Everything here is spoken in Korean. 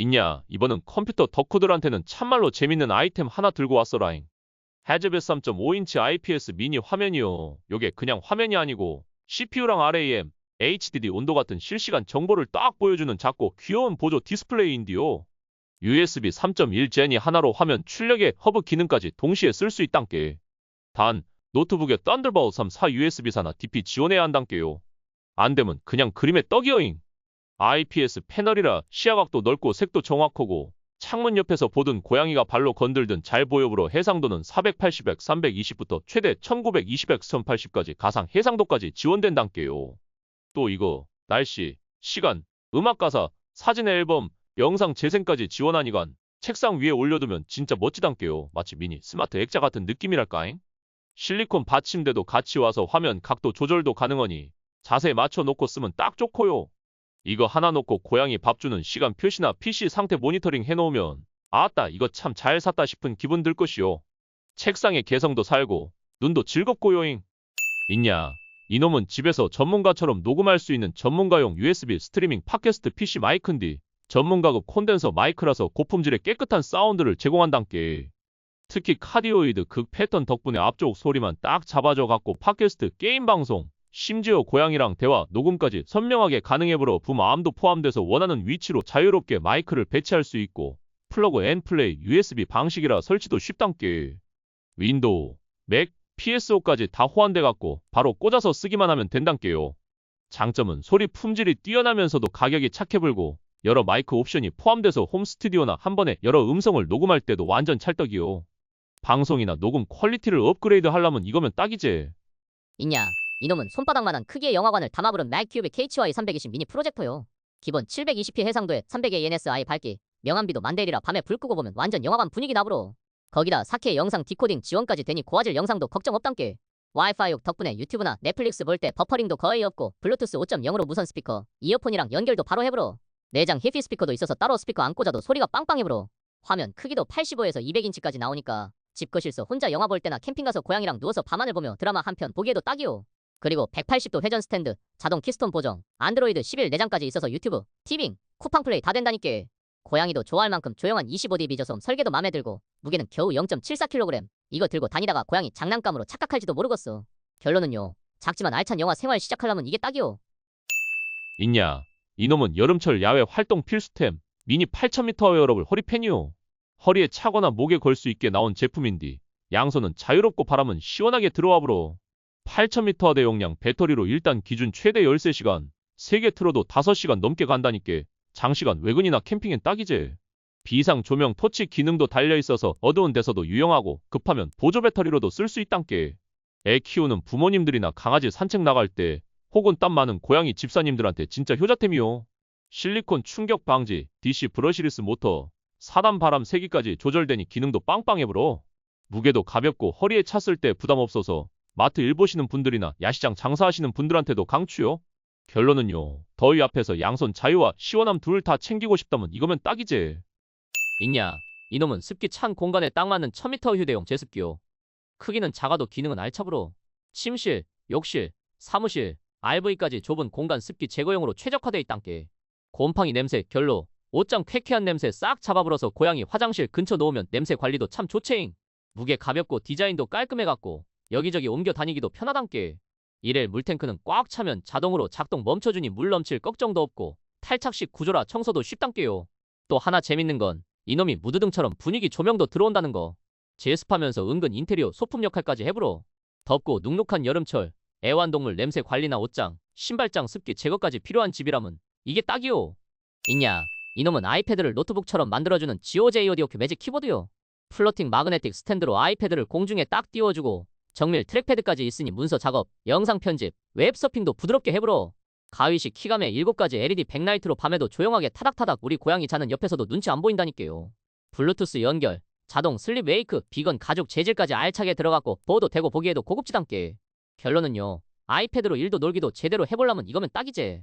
있냐? 이번은 컴퓨터 덕후들한테는 참말로 재밌는 아이템 하나 들고 왔어라잉. 헤즈벳 3.5인치 IPS 미니 화면이요. 요게 그냥 화면이 아니고 CPU랑 RAM, HDD 온도 같은 실시간 정보를 딱 보여주는 작고 귀여운 보조 디스플레이인데요. USB 3.1 제니 하나로 화면 출력에 허브 기능까지 동시에 쓸 수 있단께. 단, 노트북에 썬더볼트 3 4 USB사나 DP 지원해야 한단께요. 안 되면 그냥 그림의 떡이여잉. IPS 패널이라 시야각도 넓고 색도 정확하고 창문 옆에서 보든 고양이가 발로 건들든 잘 보여부러 해상도는 480엑 320부터 최대 1920엑 1080까지 가상 해상도까지 지원된단께요. 또 이거 날씨, 시간, 음악 가사, 사진 앨범, 영상 재생까지 지원하니깐 책상 위에 올려두면 진짜 멋지단께요. 마치 미니 스마트 액자 같은 느낌이랄까잉? 실리콘 받침대도 같이 와서 화면 각도 조절도 가능하니 자세에 맞춰 놓고 쓰면 딱 좋고요. 이거 하나 놓고 고양이 밥 주는 시간 표시나 PC 상태 모니터링 해놓으면 아따 이거 참 잘 샀다 싶은 기분 들 것이요. 책상에 개성도 살고 눈도 즐겁고요잉. 있냐? 이놈은 집에서 전문가처럼 녹음할 수 있는 전문가용 USB 스트리밍 팟캐스트 PC 마이크인디 전문가급 콘덴서 마이크라서 고품질의 깨끗한 사운드를 제공한단께. 특히 카디오이드 극 패턴 덕분에 앞쪽 소리만 딱 잡아줘 갖고 팟캐스트 게임 방송 심지어 고양이랑 대화 녹음까지 선명하게 가능해버려 붐암도 포함돼서 원하는 위치로 자유롭게 마이크를 배치할 수 있고 플러그 앤 플레이 USB 방식이라 설치도 쉽단께. 윈도우, 맥, PSO까지 다 호환돼 갖고 바로 꽂아서 쓰기만 하면 된단께요. 장점은 소리 품질이 뛰어나면서도 가격이 착해 불고 여러 마이크 옵션이 포함돼서 홈 스튜디오나 한 번에 여러 음성을 녹음할 때도 완전 찰떡이요. 방송이나 녹음 퀄리티를 업그레이드 하려면 이거면 딱이지. 있냐? 이놈은 손바닥만한 크기의 영화관을 담아부른 맥큐빅 HY 320 미니 프로젝터요. 기본 720p 해상도에 300의 NSI 밝기, 명암비도 만대리라 밤에 불 끄고 보면 완전 영화관 분위기 나부러. 거기다 4K 영상 디코딩 지원까지 되니 고화질 영상도 걱정 없단께. 와이파이 덕분에 유튜브나 넷플릭스 볼 때 버퍼링도 거의 없고 블루투스 5.0으로 무선 스피커, 이어폰이랑 연결도 바로 해부러. 내장 히피 스피커도 있어서 따로 스피커 안 꽂아도 소리가 빵빵해부러. 화면 크기도 85에서 200인치까지 나오니까 집 거실서 혼자 영화 볼 때나 캠핑 가서 고양이랑 누워서 밤하늘 보며 드라마 한 편 보기에도 딱이요. 그리고 180도 회전 스탠드, 자동 키스톤 보정, 안드로이드 11 내장까지 있어서 유튜브, 티빙, 쿠팡 플레이 다 된다니께. 고양이도 좋아할 만큼 조용한 25D 비저솜 설계도 맘에 들고 무게는 겨우 0.74kg. 이거 들고 다니다가 고양이 장난감으로 착각할지도 모르겠어. 결론은요. 작지만 알찬 영화 생활 시작하려면 이게 딱이요. 있냐? 이놈은 여름철 야외 활동 필수템 미니 8000m 웨어러블 허리팬이요. 허리에 차거나 목에 걸 수 있게 나온 제품인디 양손은 자유롭고 바람은 시원하게 들어와부러 8000m 대용량 배터리로 일단 기준 최대 열쇠 시간 3개 틀어도 5시간 넘게 간다니께 장시간 외근이나 캠핑엔 딱이지. 비상 조명 토치 기능도 달려 있어서 어두운 데서도 유용하고 급하면 보조 배터리로도 쓸 수 있단께. 애 키우는 부모님들이나 강아지 산책 나갈 때 혹은 땀 많은 고양이 집사님들한테 진짜 효자템이요. 실리콘 충격 방지, DC 브러시리스 모터, 4단 바람 세기까지 조절되니 기능도 빵빵해 불어. 무게도 가볍고 허리에 찼을 때 부담 없어서 마트 일 보시는 분들이나 야시장 장사하시는 분들한테도 강추요. 결론은요. 더위 앞에서 양손 자유와 시원함 둘 다 챙기고 싶다면 이거면 딱이지. 있냐? 이놈은 습기 찬 공간에 딱 맞는 1000m 휴대용 제습기요. 크기는 작아도 기능은 알차부러. 침실, 욕실, 사무실, RV까지 좁은 공간 습기 제거용으로 최적화돼 있단께. 곰팡이 냄새, 결로, 옷장 쾌쾌한 냄새 싹 잡아불어서 고양이 화장실 근처 놓으면 냄새 관리도 참 좋체잉. 무게 가볍고 디자인도 깔끔해갖고 여기저기 옮겨 다니기도 편하단께. 이래 물탱크는 꽉 차면 자동으로 작동 멈춰주니 물 넘칠 걱정도 없고 탈착식 구조라 청소도 쉽단께요. 또 하나 재밌는 건 이놈이 무드등처럼 분위기 조명도 들어온다는 거. 제습하면서 은근 인테리어 소품 역할까지 해부러. 덥고 눅눅한 여름철 애완동물 냄새 관리나 옷장, 신발장 습기 제거까지 필요한 집이라면 이게 딱이요. 있냐? 이놈은 아이패드를 노트북처럼 만들어주는 GOJ 오디오큐 매직 키보드요. 플로팅 마그네틱 스탠드로 아이패드를 공중에 딱 띄워주고 정밀 트랙패드까지 있으니 문서 작업, 영상 편집, 웹 서핑도 부드럽게 해부러. 가위식 키감에 7가지 LED 백라이트로 밤에도 조용하게 타닥타닥 우리 고양이 자는 옆에서도 눈치 안 보인다니까요. 블루투스 연결, 자동 슬립 웨이크, 비건 가죽 재질까지 알차게 들어갔고 보도 되고 보기에도 고급지단께. 결론은요. 아이패드로 일도 놀기도 제대로 해보려면 이거면 딱이지.